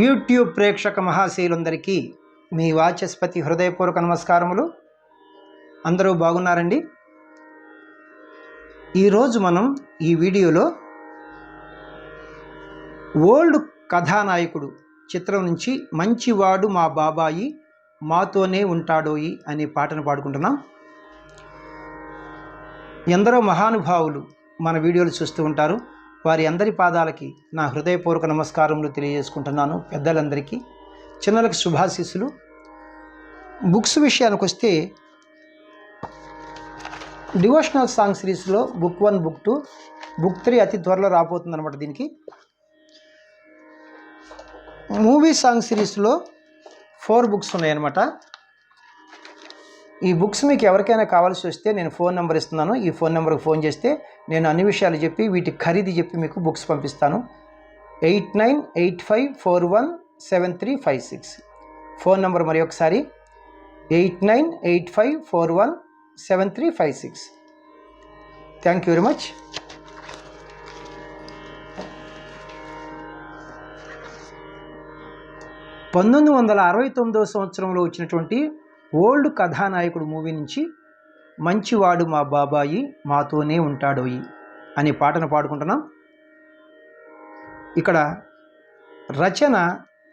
YouTube ప్రేక్షక మహాశీలందరికీ మీ వాచస్పతి హృదయపూర్వక నమస్కారములు. అందరూ బాగున్నారండి? ఈరోజు మనం ఈ వీడియోలో ఓల్డ్ కథానాయకుడు చిత్రం నుంచి మంచివాడు మా బాబాయి మాతోనే ఉంటాడోయి అనే పాటను పాడుకుంటున్నాం. ఎందరో మహానుభావులు మన వీడియోలు చూస్తూ ఉంటారు. వారి అందరి పాదాలకి నా హృదయపూర్వక నమస్కారములు తెలియజేసుకుంటున్నాను పెద్దలందరికీ. చిన్నలకు శుభాశీస్సులు. బుక్స్ విషయానికి వస్తే డివోషనల్ సాంగ్ సిరీస్లో book one book two book three అతి త్వరలో రాబోతుంది అనమాట దీనికి. మూవీ సాంగ్ సిరీస్లో ఫోర్ బుక్స్ ఉన్నాయన్నమాట. ఈ బుక్స్ మీకు ఎవరికైనా కావాల్సి వస్తే నేను ఫోన్ నెంబర్ ఇస్తున్నాను. ఈ ఫోన్ నెంబర్కి ఫోన్ చేస్తే నేను అన్ని విషయాలు చెప్పి వీటి ఖరీదు చెప్పి మీకు బుక్స్ పంపిస్తాను. Eight nine eight five four one seven three five six. Phone number మరి ఒకసారి. Eight nine eight five four one seven three five six. Thank you very much పంతొమ్మిది వందల అరవై తొమ్మిదవ సంవత్సరంలో వచ్చినటువంటి ఓల్డ్ కథానాయకుడు మూవీ నుంచి మంచివాడు మా బాబాయి మాతోనే ఉంటాడోయి అనే పాటను పాడుకుంటున్నాం. ఇక్కడ రచన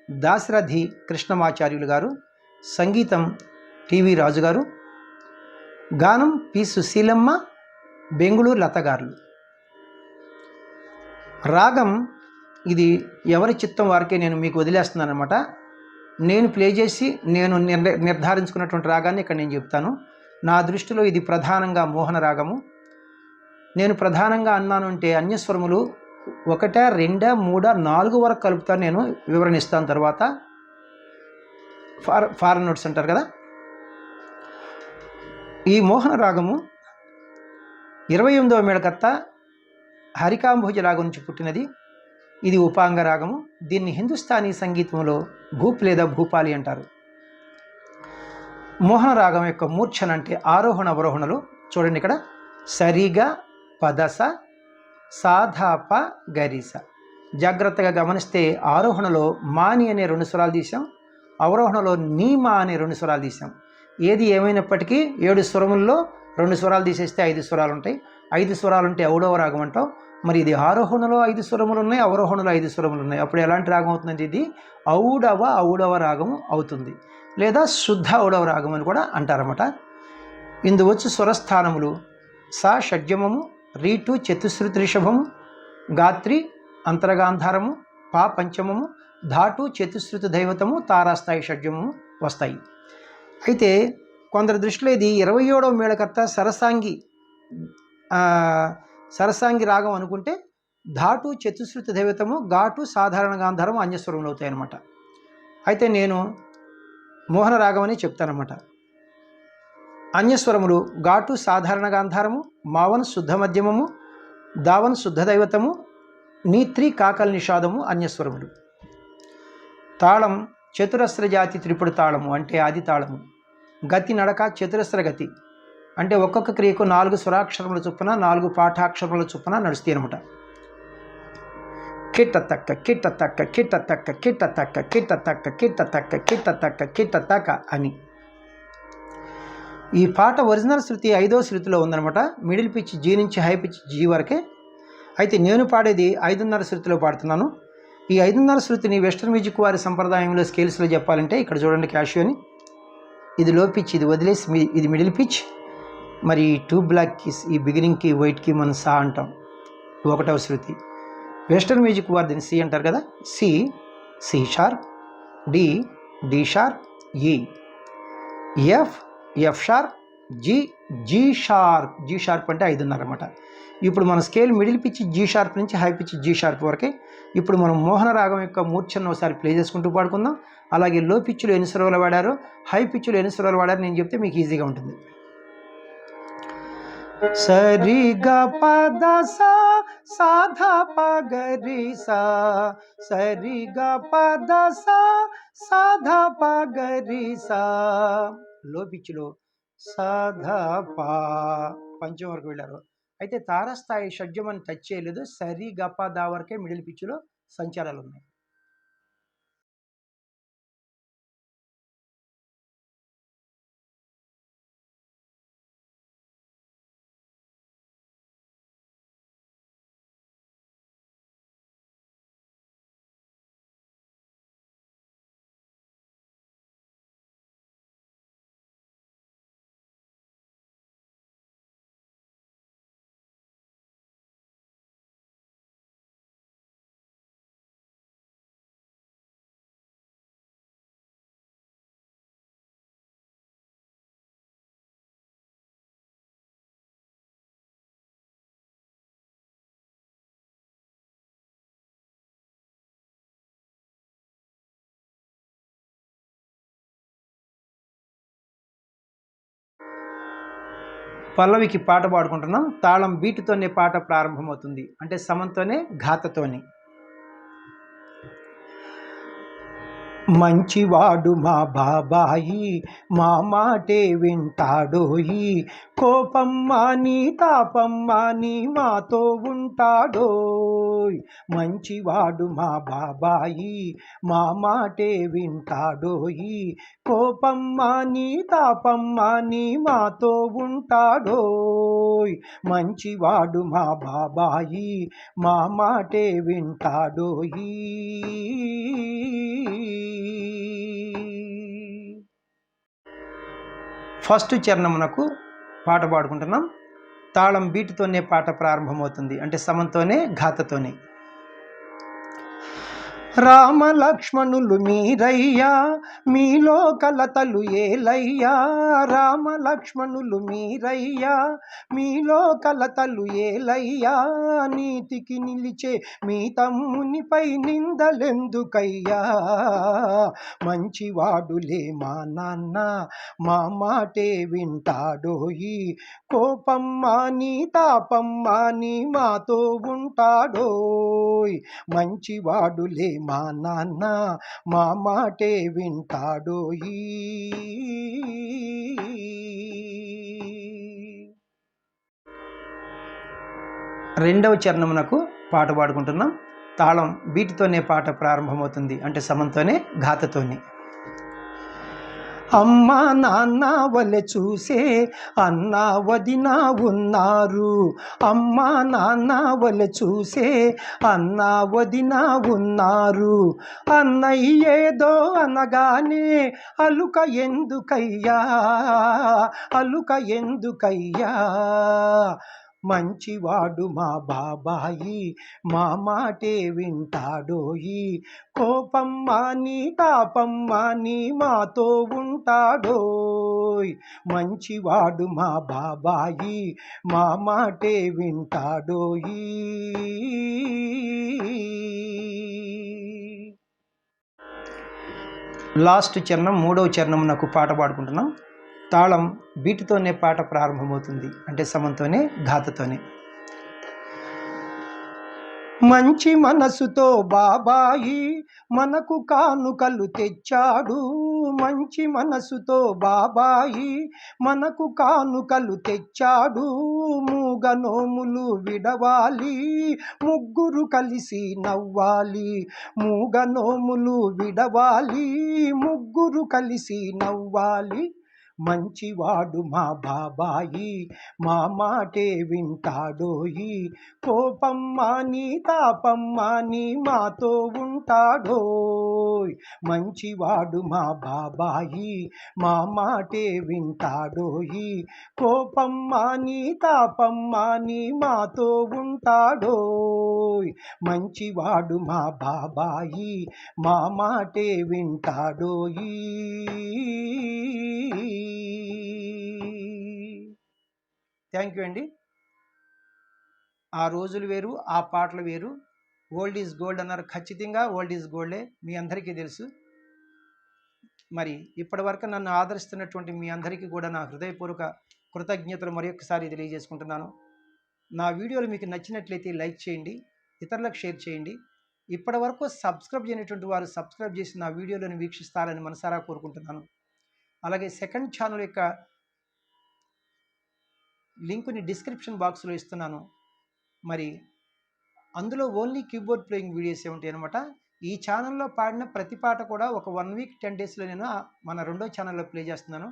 దాశరథి కృష్ణమాచార్యులు గారు సంగీతం టీవీ రాజు గారు గానం పి. సుశీలమ్మ బెంగుళూరు లతగారులు రాగం ఇది ఎవరి చిత్తం వారికే నేను మీకు వదిలేస్తున్నాను అనమాట నేను ప్లే చేసి నేను నిర్ నిర్ధారించుకున్నటువంటి రాగాన్ని ఇక్కడ నేను చెప్తాను. నా దృష్టిలో ఇది ప్రధానంగా మోహన రాగము నేను ప్రధానంగా అన్నాను అంటే అన్యస్వరములు ఒకట రెండా మూడా నాలుగు వరకు కలుపుతాను నేను వివరణిస్తాను తర్వాత. ఫార్ ఫారెన్ నోట్స్ అంటారు కదా. ఈ మోహన రాగము ఇరవై ఎనిమిదవ మేడకత్త హరికాంభోజ రాగం నుంచి పుట్టినది. ఇది ఉపాంగ రాగము. దీన్ని హిందుస్థానీ సంగీతంలో భూప్ లేదా భూపాలి అంటారు. మోహన రాగం యొక్క మూర్ఛన అంటే ఆరోహణ అవరోహణలు చూడండి ఇక్కడ. సరిగా పదస సాధాప గరిస. జాగ్రత్తగా గమనిస్తే ఆరోహణలో మాని అనే రెండు స్వరాలు తీసాం అవరోహణలో నీమా అనే రెండు స్వరాలు తీసాం ఏది ఏమైనప్పటికీ ఏడు స్వరముల్లో రెండు స్వరాలు తీసేస్తే ఐదు స్వరాలు ఉంటాయి ఐదు స్వరాలు ఉంటే ఔడవ రాగం అంటాం. మరి ఇది ఆరోహణలో ఐదు స్వరములు ఉన్నాయి అవరోహణలో ఐదు స్వరములు ఉన్నాయి అప్పుడు ఎలాంటి రాగం అవుతుందంటే ఇది ఔడవ ఔడవ రాగం అవుతుంది. లేదా శుద్ధ ఔడవ రాగం అని కూడా అంటారన్నమాట. ఇందు వచ్చి స్వరస్థానములు సా షడ్జమము రీటు చతుశ్రుతి రిషభము గాత్రి అంతరగాంధారము పా పంచమము ధాటు చతుశ్రుతి దైవతము తారాస్థాయి షడ్జమము వస్తాయి. అయితే కొందరి దృష్టిలో ఇది ఇరవై ఏడవ మేళకర్త సరసాంగి సరసాంగి రాగం అనుకుంటే ధాటు చతుశ్రుతి దైవతము ఘాటు సాధారణ గాంధారం అన్యస్వరములు అవుతాయి అన్నమాట అయితే నేను మోహన రాగమని చెప్తానమాట అన్యస్వరములు ఘాటు సాధారణ గాంధారము మావన్ శుద్ధ మధ్యమము దావన్ శుద్ధ దైవతము నీత్రి కాకల్ నిషాదము అన్యస్వరములు. తాళం చతురస్ర జాతి త్రిపుడు తాళము అంటే ఆది తాళము. గతి నడక చతురస్ర గతి అంటే ఒక్కొక్క క్రియకు నాలుగు స్వరాక్షరముల చొప్పున నాలుగు పాఠాక్షరముల చొప్పున నడుస్తాయి అనమాట కిట్టతక్క కిట్టతక్క కిట్టతక్క కిట్టతక్క కిట్టతక్క కిట్టతక్క కిట్టతక్క కిట్టతక్క అని. ఈ పాట ఒరిజినల్ శృతి ఐదో శృతిలో ఉందనమాట మిడిల్ పిచ్ జీ నుంచి హై పిచ్ జీ వరకే. అయితే నేను పాడేది ఐదున్నర శృతిలో పాడుతున్నాను. ఈ ఐదున్నర శృతిని వెస్ట్రన్ మ్యూజిక్ వారి సంప్రదాయంలో స్కేల్స్లో చెప్పాలంటే ఇక్కడ చూడండి క్యాషియోని ఇది లో పిచ్ ఇది వదిలేసి ఇది మిడిల్ పిచ్. మరి టూ బ్లాక్ కీస్ ఈ బిగినింగ్కి వైట్కి మనం సా అంటాం. ఒకటవ శృతి. వెస్టర్న్ మ్యూజిక్ వారు దీన్ని సి అంటారు కదా? C C sharp D D sharp E. F F sharp G G sharp. G sharp అంటే ఐదున్నర అనమాట ఇప్పుడు మన scale middle pitch G sharp నుంచి హై పిచ్ జీ షార్ప్ వరకే. ఇప్పుడు మనం మోహన రాగం యొక్క మూర్ఛను ఒకసారి ప్లే చేసుకుంటూ పాడుకుందాం. అలాగే లో పిచ్చులు ఎన్ని స్వరాలు వాడారో హై పిచ్చులు ఎన్ని స్వరాలు వాడారో నేను చెప్తే మీకు ఈజీగా ఉంటుంది. సరి గ పద సా సాధా పగరి సా సరి గ పద సా సాధా పగరి సా లో పిచ్చులో సాధ పా. పంచం వరకు వెళ్ళారు. అయితే తారస్థాయి షడ్జం అని టచ్ చేయలేదు. సరి గప దా వరకే మిడిల్ పిచ్చులో సంచారాలు ఉన్నాయి. పల్లవికి పాట పాడుకుంటున్నాం. తాళం బీటుతోనే పాట ప్రారంభమవుతుంది. అంటే సమంతోనే ఘాతతోనే. మంచివాడు మా బాబాయి మా మాటే వింటాడోయి కోపమ్మా నీ తాపమ్మా నీ మాతో ఉంటాడోయ్ మంచివాడు మా బాబాయి మా మాటే వింటాడోయి కోపమ్మా నీ తాపమ్మా నీ మాతో ఉంటాడోయ్ మంచివాడు మా బాబాయి మా మాటే వింటాడోయి ఫస్ట్ చరణమునకు పాట పాడుకుంటున్నాం. తాళం బీటుతోనే పాట ప్రారంభమవుతుంది. అంటే సమంతోనే ఘాతతోనే. రామ లక్ష్మణులు మీరయ్యా మీలో కలతలు ఏలయ్యా. రామ లక్ష్మణులు మీరయ్యా మీలో కలతలు ఏలయ్యా. నీతికి నిలిచే మీ తమ్మునిపై నిందలెందుకయ్యా? మంచివాడులే మా నాన్న మా మాటే వింటాడోయి కోపమ్మా నీ తాపమ్మా నీ మాతో ఉంటాడోయ్. మంచివాడులే మా నాన్న మా మాటే వింటాడోయి రెండవ చరణమునకు పాట పాడుకుంటున్నాం. తాళం వీటితోనే పాట ప్రారంభమవుతుంది. అంటే సమంతోనే ఘాతతోనే. అమ్మ నాన్న వలె చూసే అన్న వదిన ఉన్నారు. అమ్మ నాన్న వలె చూసే అన్న వదిన ఉన్నారు. అన్నయ్యేదో అనగానే అలుక ఎందుకయ్యా? అలుక ఎందుకయ్యా? మంచివాడు మా బాబాయి మా మాటే వింటాడోయి కోపమ్మా నీ తాపమ్మా నీ మాతో ఉంటాడోయ్ మంచివాడు మా బాబాయి మా మాటే వింటాడోయి లాస్ట్ చరణం మూడవ చరణం నాకు పాట పాడుకుంటున్నాం. తాళం బీటుతోనే పాట ప్రారంభమవుతుంది. అంటే సమంతోనే ఘాతతోనే. మంచి మనసుతో బాబాయి మనకు కానుకలు తెచ్చాడు. మంచి మనసుతో బాబాయి మనకు కానుకలు తెచ్చాడు. మూగ నోములు విడవాలి ముగ్గురు కలిసి నవ్వాలి. మూగ నోములు విడవాలి ముగ్గురు కలిసి నవ్వాలి. మంచివాడు మా బాబాయి మా మాటే వింటాడోయి. కోపమ్మా నీ తాపమ్మా నీ మాతో ఉంటాడోయ్. మంచివాడు మా బాబాయి మా మాటే వింటాడోయి. కోపమ్మా నీ తాపమ్మా నీ మాతో ఉంటాడోయ్. మంచివాడు మా బాబాయి మా మాటే వింటాడోయి. థ్యాంక్ యూ అండి. ఆ రోజులు వేరు ఆ పాటలు వేరు. ఓల్డ్ ఈజ్ గోల్డ్ అన్నారు. ఖచ్చితంగా ఓల్డ్ ఈజ్ గోల్డే మీ అందరికీ తెలుసు. మరి ఇప్పటి వరకు నన్ను ఆదరిస్తున్నటువంటి మీ అందరికీ కూడా నా హృదయపూర్వక కృతజ్ఞతలు మరొకసారి తెలియజేసుకుంటున్నాను. నా వీడియోలు మీకు నచ్చినట్లయితే లైక్ చేయండి ఇతరులకు షేర్ చేయండి. ఇప్పటి వరకు సబ్స్క్రైబ్ చేయనటువంటి వారు సబ్స్క్రైబ్ చేసి నా వీడియోలను వీక్షిస్తారని మనసారా కోరుకుంటున్నాను. అలాగే సెకండ్ ఛానల్ యొక్క లింకుని డిస్క్రిప్షన్ బాక్స్లో ఇస్తున్నాను. మరి అందులో ఓన్లీ కీబోర్డ్ ప్లేయింగ్ వీడియోస్ ఉంటాయి అనమాట ఈ ఛానల్లో పాడిన ప్రతి పాట కూడా ఒక వన్ వీక్ టెన్ డేస్లో నేను మన రెండో ఛానల్లో ప్లే చేస్తున్నాను.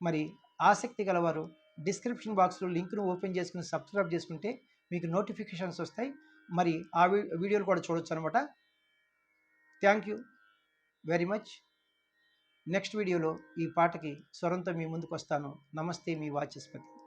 మరి ఆసక్తి గలవారు డిస్క్రిప్షన్ బాక్స్లో లింక్ను ఓపెన్ చేసుకుని సబ్స్క్రైబ్ చేసుకుంటే మీకు నోటిఫికేషన్స్ వస్తాయి. మరి ఆ వీడియోలు కూడా చూడొచ్చు అనమాట thank you very much. Next వీడియోలో ఈ పాటకి స్వరంతో మీ ముందుకు వస్తాను నమస్తే మీ వాచస్పతి.